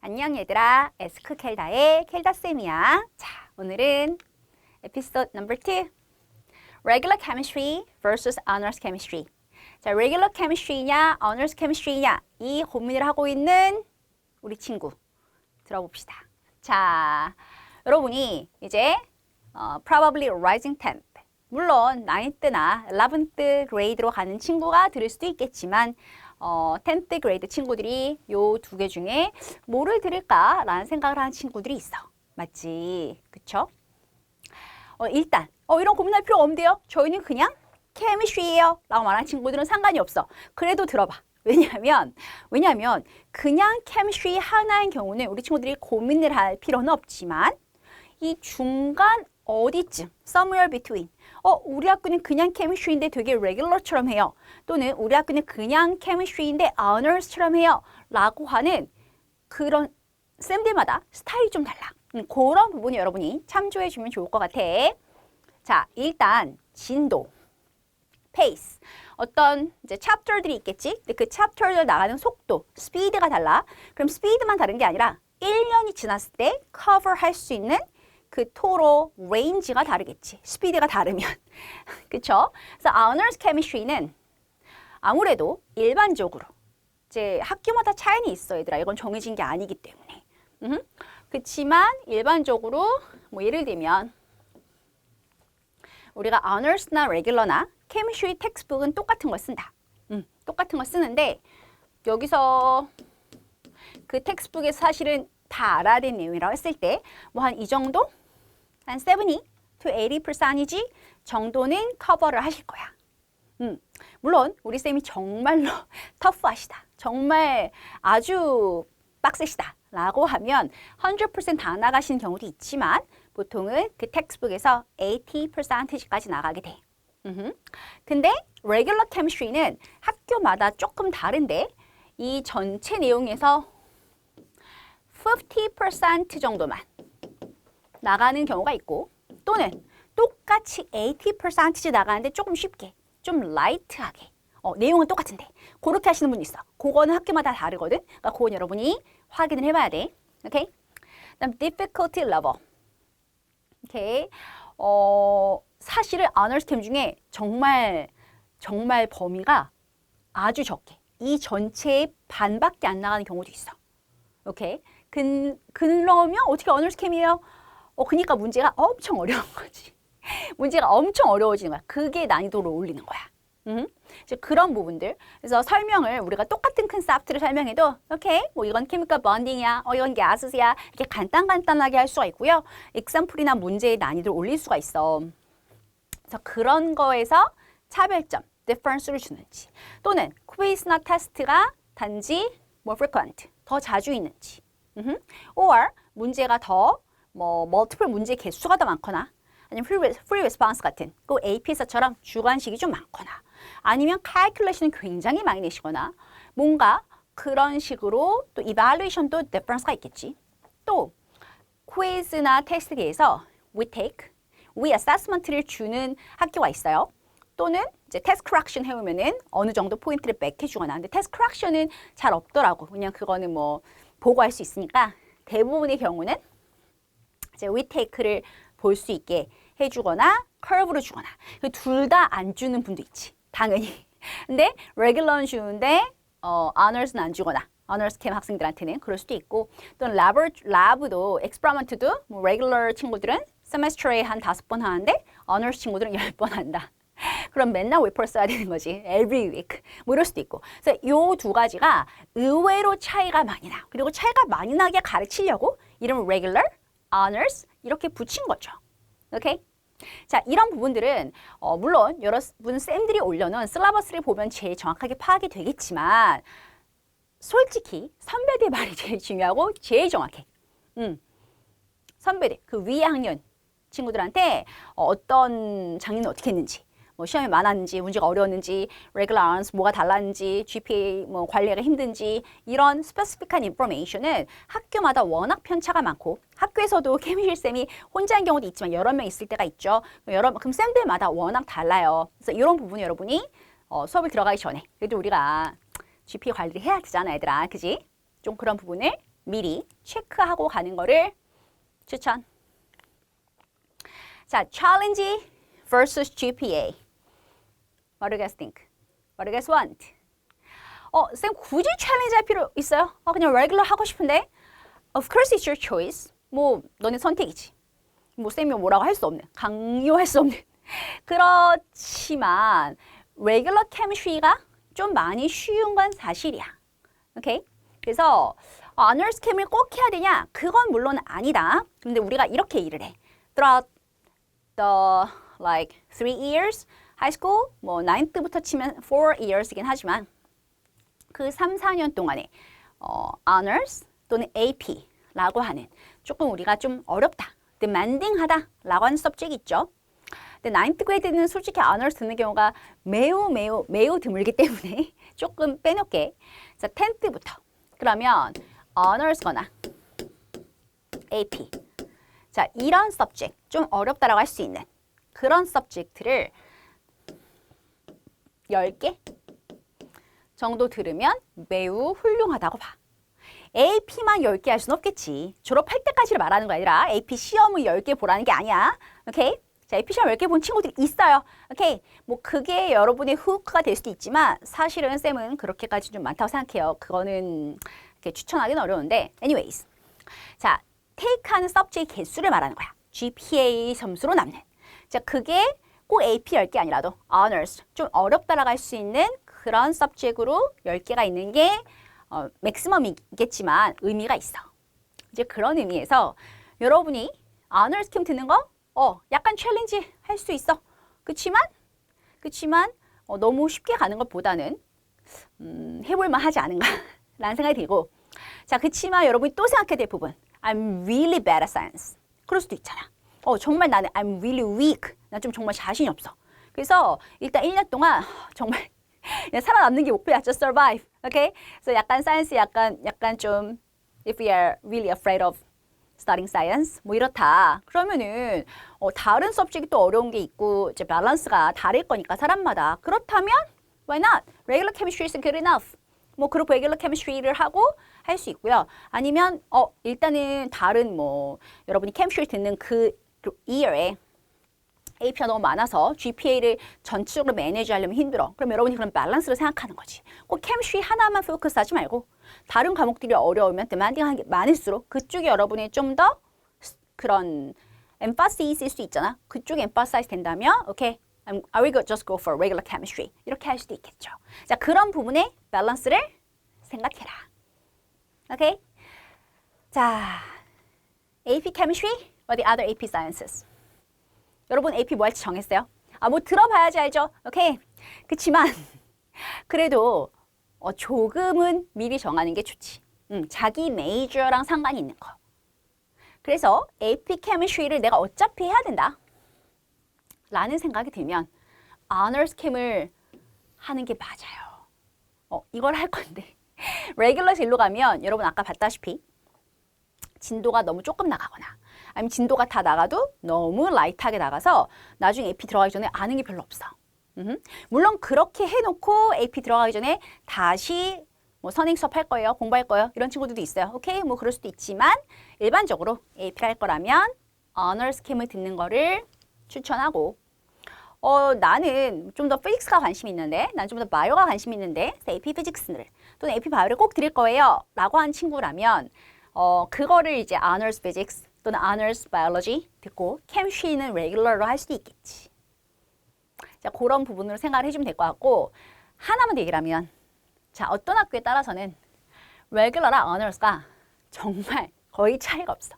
안녕 얘들아, 에스크 켈다의 켈다쌤이야. 자, 오늘은 에피소드 넘버 2 Regular Chemistry vs. Honors Chemistry 자, Regular Chemistry냐, Honors Chemistry냐 이 고민을 하고 있는 우리 친구 들어봅시다. 자, 여러분이 이제 어, probably rising 10th 물론 9th나 11th grade로 가는 친구가 들을 수도 있겠지만 어, 10th grade 친구들이 요 두 개 중에 뭐를 들을까라는 생각을 하는 친구들이 있어. 맞지? 그쵸? 어, 일단 어, 이런 고민할 필요 없는데요. 저희는 그냥 chemistry예요 라고 말하는 친구들은 상관이 없어. 그래도 들어봐. 왜냐하면 왜냐하면 그냥 chemistry 하나인 경우는 우리 친구들이 고민을 할 필요는 없지만 이 중간 어디쯤 somewhere between 어 우리 학교는 그냥 chemistry인데 되게 regular처럼 해요. 또는 우리 학교는 그냥 chemistry인데 honors처럼 해요. 라고 하는 그런 쌤들마다 스타일이 좀 달라. 음, 그런 부분이 여러분이 참조해 주면 좋을 것 같아. 자 일단 진도 페이스 어떤 이제 챕터들이 있겠지? 근데 그 챕터들 나가는 속도 스피드가 달라. 그럼 스피드만 다른 게 아니라 1년이 지났을 때 커버 할 수 있는 그 토로 레인지가 다르겠지. 스피드가 다르면. 그쵸? 그래서 honors chemistry는 아무래도 일반적으로 이제 학교마다 차이는 있어 얘들아. 이건 정해진 게 아니기 때문에. 음. 그렇지만 일반적으로 뭐 예를 들면 우리가 honors나 regular나 chemistry 텍스트북은 똑같은 걸 쓴다. 음, 똑같은 걸 쓰는데 여기서 그 텍스트북에서 사실은 다 알아야 되는 내용이라고 했을 때 뭐 한 이 정도? 한 70 to 80%이지 정도는 커버를 하실 거야. 음, 물론 우리 쌤이 정말로 터프하시다. 정말 아주 빡세시다. 라고 하면 100%다 나가시는 경우도 있지만 보통은 그 텍스트북에서 80%까지 나가게 돼. 음흠. 근데 regular chemistry는 학교마다 조금 다른데 이 전체 내용에서 50% 정도만 나가는 경우가 있고 또는 똑같이 80% 나가는데 조금 쉽게 좀 라이트하게 어, 내용은 똑같은데 그렇게 하시는 분이 있어. 그거는 학교마다 다르거든. 그러니까 그건 여러분이 확인을 해봐야 돼. 오케이? 그다음 difficulty level. 오케이. 어, 사실은 honors 팀 중에 정말 정말 범위가 아주 적게 이 전체의 반밖에 안 나가는 경우도 있어. 오케이? 근, 그러면 어떻게 언어스 캠이에요? 어, 그니까 문제가 엄청 어려운 거지. 문제가 엄청 어려워지는 거야. 그게 난이도를 올리는 거야. 음? 그런 부분들. 그래서 설명을 우리가 똑같은 컨셉트를 설명해도 오케이, 뭐 이건 케미컬 번딩이야, 어 이건 가스야 이렇게 간단 간단하게 할 수가 있고요. 익sam플이나 문제의 난이도를 올릴 수가 있어. 그래서 그런 거에서 차별점, difference를 주는지 또는 퀴즈나 테스트가 단지 more frequent, 더 자주 있는지 음흠. or 문제가 더 뭐 multiple 문제 개수가 더 많거나 아니면 free, free response 같은 그 APS처럼 주관식이 좀 많거나 아니면 calculation은 굉장히 많이 내시거나 뭔가 그런 식으로 또 evaluation도 difference가 있겠지. 또 퀴즈나 테스트계에서 we take, we assessment를 주는 학교가 있어요. 또는 이제 테스트 크락션 해오면은 어느 정도 포인트를 백 해주거나 근데 테스트 크락션은 잘 없더라고. 그냥 그거는 뭐 보고할 수 있으니까 대부분의 경우는 이제 위테이크를 볼 수 있게 해주거나 커브를 주거나 둘 다 안 주는 분도 있지. 당연히. 근데 레귤러는 주는데 어, honors는 안 주거나 honors 캠 학생들한테는 그럴 수도 있고 또는 라브, 라브도 experiment도 뭐 regular 친구들은 semester에 한 다섯 번 하는데 honors 친구들은 열 번 한다. 그럼 맨날 웨퍼 써야 되는 거지. every week. 뭐 이럴 수도 있고. 그래서 요 두 가지가 의외로 차이가 많이 나. 그리고 차이가 많이 나게 가르치려고 이름을 regular, honors 이렇게 붙인 거죠. 오케이? 자, 이런 부분들은 어, 물론 여러분 쌤들이 올려놓은 슬라버스를 보면 제일 정확하게 파악이 되겠지만 솔직히 선배들 말이 제일 중요하고 제일 정확해. 음. 선배들, 그 위의 학년 친구들한테 어, 어떤 장르는 어떻게 했는지 뭐 시험이 많았는지 문제가 어려웠는지 regular hours 뭐가 달랐는지 GPA 뭐 관리가 힘든지 이런 스페시픽한 인포메이션은 학교마다 워낙 편차가 많고 학교에서도 케미실 쌤이 혼자인 경우도 있지만 여러 명 있을 때가 있죠. 여러 그럼 쌤들마다 워낙 달라요. 그래서 이런 부분 여러분이 어, 수업을 들어가기 전에 그래도 우리가 GPA 관리를 해야 되잖아, 얘들아. 그지? 좀 그런 부분을 미리 체크하고 가는 거를 추천. 자, challenge versus GPA. What do you guys think? What do you guys want? 어, 쌤 굳이 챌린지 할 필요 있어요? 어, 그냥 레귤러 하고 싶은데? Of course it's your choice. 뭐 너네 선택이지. 뭐 쌤이 뭐라고 할 수 없는, 강요할 수 없는. 그렇지만 레귤러 케미스트리가 좀 많이 쉬운 건 사실이야. 오케이? 그래서 어너스 캠을 꼭 해야 되냐? 그건 물론 아니다. 근데 우리가 이렇게 일을 해. Throughout the like three years school, 뭐 ninth부터 치면 four years이긴 하지만 그 3, 4년 동안에 어, honors 또는 AP라고 하는 조금 우리가 좀 어렵다, demanding하다 라고 하는 subject 있죠. 근데 ninth grade는 솔직히 honors 듣는 경우가 매우 매우 매우 드물기 때문에 조금 빼놓게. 자, 10th부터 그러면 honors거나 AP. 자, 이런 subject 좀 어렵다라고 할 수 있는 그런 subject를 10개 정도 들으면 매우 훌륭하다고 봐. AP만 10개 할 수는 없겠지. 졸업할 때까지를 말하는 거 아니라 AP 시험을 10개 보라는 게 아니야. 오케이? 자, AP 시험 10개 본 친구들이 있어요. 오케이? 뭐 그게 여러분의 후크가 될 수도 있지만 사실은 쌤은 그렇게까지 좀 많다고 생각해요. 그거는 이렇게 추천하기는 어려운데 anyways. 자, 테이크하는 subject 개수를 말하는 거야. GPA 점수로 남는. 자, 그게 꼭 AP 10개 아니라도 honors 좀 어렵다라고 할 수 있는 그런 subject으로 10개가 있는 게 어, 맥시멈이겠지만 의미가 있어. 이제 그런 의미에서 여러분이 honors 캠 듣는 거 어, 약간 챌린지 할 수 있어. 그치만 그치만 어, 너무 쉽게 가는 것보다는 음, 해볼만 하지 않은가 라는 생각이 들고 자, 그치만 여러분이 또 생각해야 될 부분 I'm really bad at science. 그럴 수도 있잖아. 어, 정말 나는 I'm really weak. 나 좀 정말 자신이 없어. 그래서 일단 1년 동안 정말 살아남는 게 목표야. Just survive. Okay? 그래서 약간 사이언스 약간 약간 좀 if we are really afraid of studying science 뭐 이렇다. 그러면은 어, 다른 서브젝트 또 어려운 게 있고 이제 밸런스가 다를 거니까 사람마다 그렇다면 why not? Regular chemistry is good enough. 뭐 그룹 레귤러 케미스트리를 하고 할 수 있고요. 아니면 어 일단은 다른 뭐 여러분이 케미스트리 듣는 그 year에 AP가 너무 많아서 GPA를 전체적으로 매니지 하려면 힘들어. 그럼 여러분이 그런 밸런스를 생각하는 거지. 꼭 케미스트리 하나만 포커스 하지 말고 다른 과목들이 어려우면 demanding한 게 많을수록 그쪽에 여러분이 좀 더 그런 emphasis 있을 수 있잖아. 그쪽에 emphasize 된다면 오케이. I'm, I will just go for regular chemistry. 이렇게 할 수도 있겠죠. 자, 그런 부분의 밸런스를 생각해라. 오케이? 자, AP chemistry or the other AP sciences. 여러분 AP 뭐 할지 정했어요? 아, 뭐 들어봐야지 알죠? 오케이. 그치만 그래도 어, 조금은 미리 정하는 게 좋지. 음, 자기 메이저랑 상관이 있는 거. 그래서 AP chemistry를 내가 어차피 해야 된다. 라는 생각이 들면 honors 캠을 하는 게 맞아요. 어, 이걸 할 건데 레귤러 진로 가면 여러분 아까 봤다시피 진도가 너무 조금 나가거나 아니면 진도가 다 나가도 너무 라이트하게 나가서 나중에 AP 들어가기 전에 아는 게 별로 없어. 음흠. 물론 그렇게 해놓고 AP 들어가기 전에 다시 뭐 선행 수업 할 거예요, 공부할 거예요 이런 친구들도 있어요. 오케이, 뭐 그럴 수도 있지만 일반적으로 AP를 할 거라면 honors 캠을 듣는 거를 추천하고 어 나는 좀 더 피직스가 관심 있는데 난 좀 더 바이오가 관심 있는데 AP 피직스를 또는 AP 바이오를 꼭 드릴 거예요 라고 한 친구라면 어 그거를 이제 honors 또는 honors biology 듣고 캠쉬는 레귤러로 할 수도 있겠지 자 그런 부분으로 생각을 해주면 될 것 같고 하나만 더 얘기를 하면 자 어떤 학교에 따라서는 레귤러랑 honors가 정말 거의 차이가 없어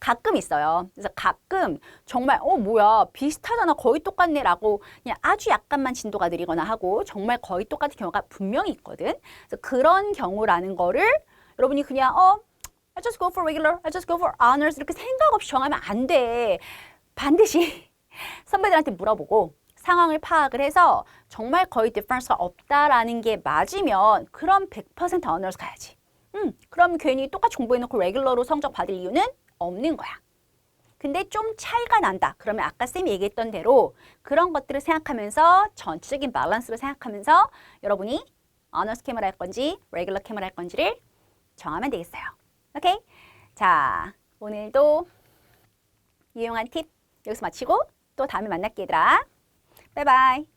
가끔 있어요. 그래서 가끔 정말 어 뭐야 비슷하잖아 거의 똑같네라고 그냥 아주 약간만 진도가 느리거나 하고 정말 거의 똑같은 경우가 분명히 있거든. 그래서 그런 경우라는 거를 여러분이 그냥 어 I just go for regular, I just go for honors 이렇게 생각 없이 정하면 안 돼. 반드시 선배들한테 물어보고 상황을 파악을 해서 정말 거의 디퍼런스가 없다라는 게 맞으면 그럼 100% honors 가야지. 음, 그럼 괜히 똑같이 공부해놓고 레귤러로 성적 받을 이유는 없는 거야. 근데 좀 차이가 난다. 그러면 아까 쌤이 얘기했던 대로 그런 것들을 생각하면서 전체적인 밸런스를 생각하면서 여러분이 어너 스캠을 할 건지 레귤러 캠을 할 건지를 정하면 되겠어요. 오케이? 자, 오늘도 유용한 팁 여기서 마치고 또 다음에 만날게 얘들아. 바이바이.